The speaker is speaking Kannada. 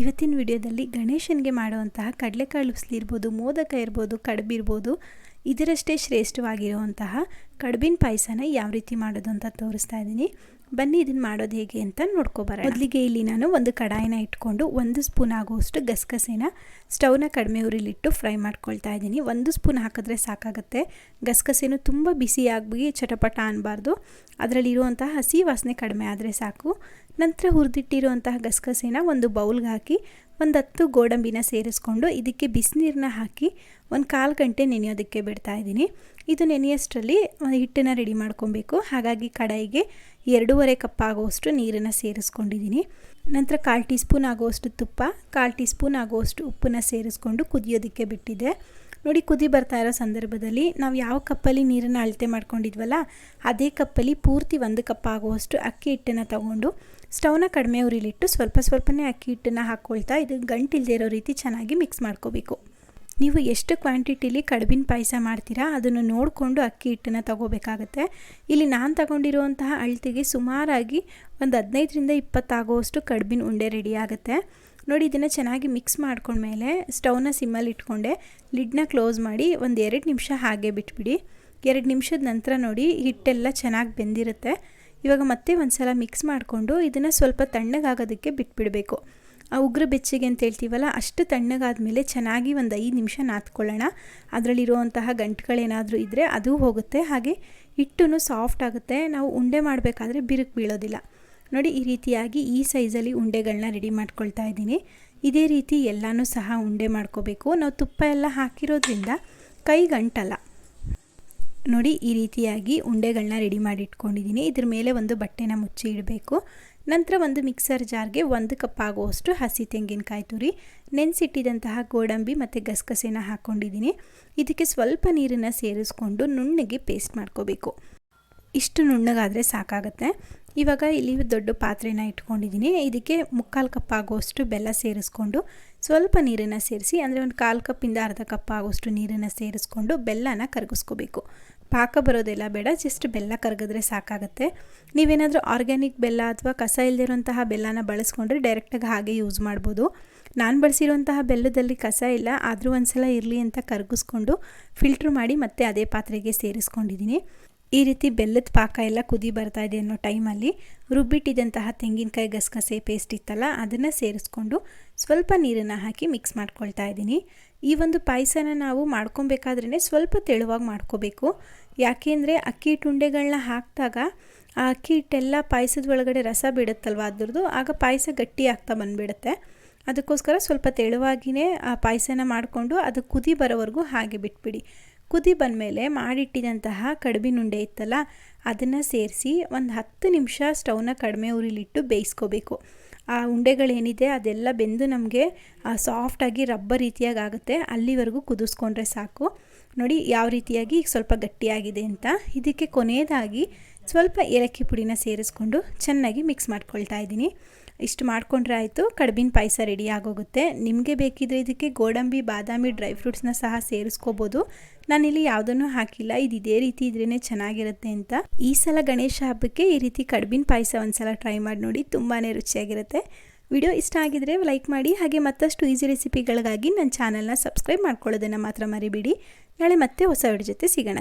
ಇವತ್ತಿನ ವಿಡಿಯೋದಲ್ಲಿ ಗಣೇಶನಿಗೆ ಮಾಡುವಂತಹ ಕಡಲೆಕಾಳು ಉಸ್ಲಿ ಇರ್ಬೋದು ಮೋದಕ ಇರ್ಬೋದು, ಕಡುಬು ಇರ್ಬೋದು, ಇದರಷ್ಟೇ ಶ್ರೇಷ್ಠವಾಗಿರುವಂತಹ ಕಡಬಿನ ಪಾಯಸನ ಯಾವ ರೀತಿ ಮಾಡೋದು ಅಂತ ತೋರಿಸ್ತಾ ಇದ್ದೀನಿ. ಬನ್ನಿ ಇದನ್ನು ಮಾಡೋದು ಹೇಗೆ ಅಂತ ನೋಡ್ಕೋಬಾರ ಮೊದಲಿಗೆ ಇಲ್ಲಿ ನಾನು ಒಂದು ಕಡಾಯಿನ ಇಟ್ಕೊಂಡು ಒಂದು ಸ್ಪೂನ್ ಆಗುವಷ್ಟು ಗಸಗಸೆನ ಸ್ಟವ್ನ ಕಡಿಮೆ ಉರಿಲಿಟ್ಟು ಫ್ರೈ ಮಾಡ್ಕೊಳ್ತಾ ಇದ್ದೀನಿ. ಒಂದು ಸ್ಪೂನ್ ಹಾಕಿದ್ರೆ ಸಾಕಾಗುತ್ತೆ. ಗಸಗಸೆನೂ ತುಂಬ ಬಿಸಿ ಆಗಿ ಚಟಪಟ ಅನ್ನಬಾರ್ದು ಅದರಲ್ಲಿರುವಂತಹ ಹಸಿ ವಾಸನೆ ಕಡಿಮೆ ಆದರೆ ಸಾಕು. ನಂತರ ಹುರಿದಿಟ್ಟಿರುವಂತಹ ಗಸಗಸೆನ ಒಂದು ಬೌಲ್ಗೆ ಹಾಕಿ ಒಂದು ಹತ್ತು ಗೋಡಂಬಿನ ಸೇರಿಸ್ಕೊಂಡು ಇದಕ್ಕೆ ಬಿಸಿನೀರನ್ನ ಹಾಕಿ ಒಂದು ಕಾಲು ಗಂಟೆ ನೆನೆಯೋದಕ್ಕೆ ಬಿಡ್ತಾ ಇದ್ದೀನಿ. ಇದು ನೆನೆಯೋಷ್ಟರಲ್ಲಿ ಹಿಟ್ಟನ್ನು ರೆಡಿ ಮಾಡ್ಕೊಬೇಕು. ಹಾಗಾಗಿ ಕಡಾಯಿಗೆ ಎರಡೂವರೆ ಕಪ್ ಆಗುವಷ್ಟು ನೀರನ್ನು ಸೇರಿಸ್ಕೊಂಡಿದ್ದೀನಿ. ನಂತರ ಕಾಲು ಟೀ ಸ್ಪೂನ್ ಆಗುವಷ್ಟು ತುಪ್ಪ, ಕಾಲು ಟೀ ಸ್ಪೂನ್ ಆಗುವಷ್ಟು ಉಪ್ಪನ್ನು ಸೇರಿಸ್ಕೊಂಡು ಕುದಿಯೋದಕ್ಕೆ ಬಿಟ್ಟಿದ್ದೆ ನೋಡಿ, ಕುದಿ ಬರ್ತಾ ಇರೋ ಸಂದರ್ಭದಲ್ಲಿ ನಾವು ಯಾವ ಕಪ್ಪಲ್ಲಿ ನೀರನ್ನು ಅಳತೆ ಮಾಡ್ಕೊಂಡಿದ್ವಲ್ಲ, ಅದೇ ಕಪ್ಪಲ್ಲಿ ಪೂರ್ತಿ ಒಂದು ಕಪ್ ಆಗುವಷ್ಟು ಅಕ್ಕಿ ಹಿಟ್ಟನ್ನು ತಗೊಂಡು ಸ್ಟವ್ನ ಕಡಿಮೆ ಉರಿಲಿಟ್ಟು ಸ್ವಲ್ಪ ಸ್ವಲ್ಪನೇ ಅಕ್ಕಿ ಹಿಟ್ಟನ್ನು ಹಾಕ್ಕೊಳ್ತಾ ಇದು ಗಂಟಿಲ್ದೇ ಇರೋ ರೀತಿ ಚೆನ್ನಾಗಿ ಮಿಕ್ಸ್ ಮಾಡ್ಕೋಬೇಕು. ನೀವು ಎಷ್ಟು ಕ್ವಾಂಟಿಟಿಲಿ ಕಡುಬಿನ ಪಾಯಸ ಮಾಡ್ತೀರಾ ಅದನ್ನು ನೋಡಿಕೊಂಡು ಅಕ್ಕಿ ಹಿಟ್ಟನ್ನು ತಗೋಬೇಕಾಗತ್ತೆ. ಇಲ್ಲಿ ನಾನು ತಗೊಂಡಿರುವಂತಹ ಅಳತೆಗೆ ಸುಮಾರಾಗಿ ಒಂದು ಹದಿನೈದರಿಂದ ಇಪ್ಪತ್ತಾಗುವಷ್ಟು ಕಡುಬಿನ ಉಂಡೆ ರೆಡಿ ಆಗುತ್ತೆ. ನೋಡಿ, ಇದನ್ನು ಚೆನ್ನಾಗಿ ಮಿಕ್ಸ್ ಮಾಡ್ಕೊಂಡ್ಮೇಲೆ ಸ್ಟವ್ನ ಸಿಮ್ಮಲ್ಲಿ ಇಟ್ಕೊಂಡೆ. ಲಿಡ್ನ ಕ್ಲೋಸ್ ಮಾಡಿ ಒಂದು ಎರಡು ನಿಮಿಷ ಹಾಗೆ ಬಿಟ್ಬಿಡಿ. ಎರಡು ನಿಮಿಷದ ನಂತರ ನೋಡಿ ಹಿಟ್ಟೆಲ್ಲ ಚೆನ್ನಾಗಿ ಬೆಂದಿರುತ್ತೆ. ಇವಾಗ ಮತ್ತೆ ಒಂದು ಸಲ ಮಿಕ್ಸ್ ಮಾಡಿಕೊಂಡು ಇದನ್ನು ಸ್ವಲ್ಪ ತಣ್ಣಗಾಗೋದಕ್ಕೆ ಬಿಟ್ಬಿಡಬೇಕು. ಆ ಉಗ್ರ ಬೆಚ್ಚಗೆ ಅಂತ ಹೇಳ್ತೀವಲ್ಲ, ಅಷ್ಟು ತಣ್ಣಗಾದ ಚೆನ್ನಾಗಿ ಒಂದು ಐದು ನಿಮಿಷ ನಾದ್ಕೊಳ್ಳೋಣ. ಅದರಲ್ಲಿರುವಂತಹ ಗಂಟುಗಳೇನಾದರೂ ಇದ್ದರೆ ಅದು ಹೋಗುತ್ತೆ. ಹಾಗೆ ಹಿಟ್ಟು ಸಾಫ್ಟ್ ಆಗುತ್ತೆ. ನಾವು ಉಂಡೆ ಮಾಡಬೇಕಾದ್ರೆ ಬಿರುಕು ಬೀಳೋದಿಲ್ಲ. ನೋಡಿ, ಈ ರೀತಿಯಾಗಿ ಈ ಸೈಜಲ್ಲಿ ಉಂಡೆಗಳನ್ನ ರೆಡಿ ಮಾಡ್ಕೊಳ್ತಾ ಇದ್ದೀನಿ. ಇದೇ ರೀತಿ ಎಲ್ಲನೂ ಸಹ ಉಂಡೆ ಮಾಡ್ಕೋಬೇಕು. ನಾವು ತುಪ್ಪ ಎಲ್ಲ ಹಾಕಿರೋದ್ರಿಂದ ಕೈ ಗಂಟಲ್ಲ. ನೋಡಿ ಈ ರೀತಿಯಾಗಿ ಉಂಡೆಗಳನ್ನ ರೆಡಿ ಮಾಡಿ ಇಟ್ಕೊಂಡಿದ್ದೀನಿ ಇದ್ರ ಮೇಲೆ ಒಂದು ಬಟ್ಟೆನ ಮುಚ್ಚಿ ಇಡಬೇಕು. ನಂತರ ಒಂದು ಮಿಕ್ಸರ್ ಜಾರ್ಗೆ ಒಂದು ಕಪ್ ಆಗುವಷ್ಟು ಹಸಿ ತೆಂಗಿನಕಾಯಿ ತುರಿ, ನೆನೆಸಿಟ್ಟಿದಂತಹ ಗೋಡಂಬಿ ಮತ್ತು ಗಸಗಸೆನ ಹಾಕ್ಕೊಂಡಿದ್ದೀನಿ ಇದಕ್ಕೆ ಸ್ವಲ್ಪ ನೀರನ್ನು ಸೇರಿಸ್ಕೊಂಡು ನುಣ್ಣಗೆ ಪೇಸ್ಟ್ ಮಾಡ್ಕೋಬೇಕು. ಇಷ್ಟು ನುಣ್ಣಗಾದರೆ ಸಾಕಾಗುತ್ತೆ. ಇವಾಗ ಇಲ್ಲಿ ದೊಡ್ಡ ಪಾತ್ರೆನ ಇಟ್ಕೊಂಡಿದ್ದೀನಿ. ಇದಕ್ಕೆ ಮುಕ್ಕಾಲು ಕಪ್ ಆಗುವಷ್ಟು ಬೆಲ್ಲ ಸೇರಿಸ್ಕೊಂಡು ಸ್ವಲ್ಪ ನೀರನ್ನು ಸೇರಿಸಿ, ಅಂದರೆ ಒಂದು ಕಾಲು ಕಪ್ಪಿಂದ ಅರ್ಧ ಕಪ್ ಆಗೋಷ್ಟು ನೀರನ್ನು ಸೇರಿಸ್ಕೊಂಡು ಬೆಲ್ಲನ ಕರಗಿಸ್ಕೋಬೇಕು. ಪಾಕ ಬರೋದೆಲ್ಲ ಬೇಡ ಜಸ್ಟ್ ಬೆಲ್ಲ ಕರಗಿದ್ರೆ ಸಾಕಾಗುತ್ತೆ. ನೀವೇನಾದರೂ ಆರ್ಗ್ಯಾನಿಕ್ ಬೆಲ್ಲ ಅಥವಾ ಕಸ ಇಲ್ಲದಿರುವಂತಹ ಬೆಲ್ಲನ ಬಳಸ್ಕೊಂಡ್ರೆ ಡೈರೆಕ್ಟಾಗಿ ಹಾಗೆ ಯೂಸ್ ಮಾಡ್ಬೋದು. ನಾನು ಬಳಸಿರುವಂತಹ ಬೆಲ್ಲದಲ್ಲಿ ಕಸ ಇಲ್ಲ, ಆದರೂ ಒಂದು ಸಲ ಇರಲಿ ಅಂತ ಕರಗಿಸ್ಕೊಂಡು ಫಿಲ್ಟ್ರ್ ಮಾಡಿ ಮತ್ತೆ ಅದೇ ಪಾತ್ರೆಗೆ ಸೇರಿಸ್ಕೊಂಡಿದ್ದೀನಿ. ಈ ರೀತಿ ಬೆಲ್ಲದ ಪಾಕ ಎಲ್ಲ ಕುದಿ ಬರ್ತಾ ಇದೆ ಅನ್ನೋ ಟೈಮಲ್ಲಿ ರುಬ್ಬಿಟ್ಟಿದ್ದಂತಹ ತೆಂಗಿನಕಾಯಿ ಗಸಗಸೆ ಪೇಸ್ಟ್ ಇತ್ತಲ್ಲ, ಅದನ್ನು ಸೇರಿಸ್ಕೊಂಡು ಸ್ವಲ್ಪ ನೀರನ್ನು ಹಾಕಿ ಮಿಕ್ಸ್ ಮಾಡ್ಕೊಳ್ತಾ ಇದ್ದೀನಿ. ಈ ಒಂದು ಪಾಯಸನ ನಾವು ಮಾಡ್ಕೊಬೇಕಾದ್ರೇ ಸ್ವಲ್ಪ ತೆಳುವಾಗಿ ಮಾಡ್ಕೋಬೇಕು. ಯಾಕೆಂದರೆ ಅಕ್ಕಿ ಟುಂಡೆಗಳನ್ನ ಹಾಕಿದಾಗ ಆ ಅಕ್ಕಿ ಹಿಟ್ಟೆಲ್ಲ ಪಾಯಸದ ಒಳಗಡೆ ರಸ ಬಿಡುತ್ತಲ್ವ ಅದ್ರದ್ದು, ಆಗ ಪಾಯಸ ಗಟ್ಟಿ ಆಗ್ತಾ ಬಂದುಬಿಡುತ್ತೆ. ಅದಕ್ಕೋಸ್ಕರ ಸ್ವಲ್ಪ ತೆಳುವಾಗಿಯೇ ಆ ಪಾಯಸನ ಮಾಡಿಕೊಂಡು ಅದು ಕುದಿ ಬರೋವರೆಗೂ ಹಾಗೆ ಬಿಟ್ಬಿಡಿ. ಕುದಿ ಬಂದಮೇಲೆ ಮಾಡಿಟ್ಟಿದಂತಹ ಕಡುಬಿನುಂಡೆ ಇತ್ತಲ್ಲ, ಅದನ್ನು ಸೇರಿಸಿ ಒಂದು ಹತ್ತು ನಿಮಿಷ ಸ್ಟವ್ನ ಕಡಿಮೆ ಉರಿಲಿಟ್ಟು ಬೇಯಿಸ್ಕೋಬೇಕು. ಆ ಉಂಡೆಗಳೇನಿದೆ ಅದೆಲ್ಲ ಬೆಂದು ನಮಗೆ ಸಾಫ್ಟಾಗಿ ರಬ್ಬರ್ ರೀತಿಯಾಗಿ ಆಗುತ್ತೆ. ಅಲ್ಲಿವರೆಗೂ ಕುದಿಸ್ಕೊಂಡ್ರೆ ಸಾಕು. ನೋಡಿ ಯಾವ ರೀತಿಯಾಗಿ ಸ್ವಲ್ಪ ಗಟ್ಟಿಯಾಗಿದೆ ಅಂತ. ಇದಕ್ಕೆ ಕೊನೆಯದಾಗಿ ಸ್ವಲ್ಪ ಏಲಕ್ಕಿ ಪುಡಿನ ಸೇರಿಸ್ಕೊಂಡು ಚೆನ್ನಾಗಿ ಮಿಕ್ಸ್ ಮಾಡ್ಕೊಳ್ತಾ ಇದ್ದೀನಿ. ಇಷ್ಟು ಮಾಡಿಕೊಂಡ್ರೆ ಆಯಿತು, ಕಡ್ಬಿನ ಪಾಯಸ ರೆಡಿ ಆಗೋಗುತ್ತೆ. ನಿಮಗೆ ಬೇಕಿದ್ರೆ ಇದಕ್ಕೆ ಗೋಡಂಬಿ, ಬಾದಾಮಿ ಡ್ರೈ ಫ್ರೂಟ್ಸ್ನ ಸಹ ಸೇರಿಸ್ಕೋಬೋದು. ನಾನಿಲ್ಲಿ ಯಾವುದನ್ನು ಹಾಕಿಲ್ಲ, ಇದು ಇದೇ ರೀತಿ ಇದ್ರೇ ಚೆನ್ನಾಗಿರುತ್ತೆ ಅಂತ. ಈ ಸಲ ಗಣೇಶ ಹಬ್ಬಕ್ಕೆ ಈ ರೀತಿ ಕಡ್ಬಿನ ಪಾಯಸ ಒಂದ್ಸಲ ಟ್ರೈ ಮಾಡಿ ನೋಡಿ ತುಂಬಾ ರುಚಿಯಾಗಿರುತ್ತೆ. ವಿಡಿಯೋ ಇಷ್ಟ ಆಗಿದ್ರೆ ಲೈಕ್ ಮಾಡಿ, ಹಾಗೆ ಮತ್ತಷ್ಟು ಈಸಿ ರೆಸಿಪಿಗಳಿಗಾಗಿ ನನ್ನ ಚಾನಲ್ನ ಸಬ್ಸ್ಕ್ರೈಬ್ ಮಾಡ್ಕೊಳ್ಳೋದನ್ನು ಮಾತ್ರ ಮರಿಬೇಡಿ. ನಾಳೆ ಮತ್ತೆ ಹೊಸ ಜೊತೆ ಸಿಗೋಣ.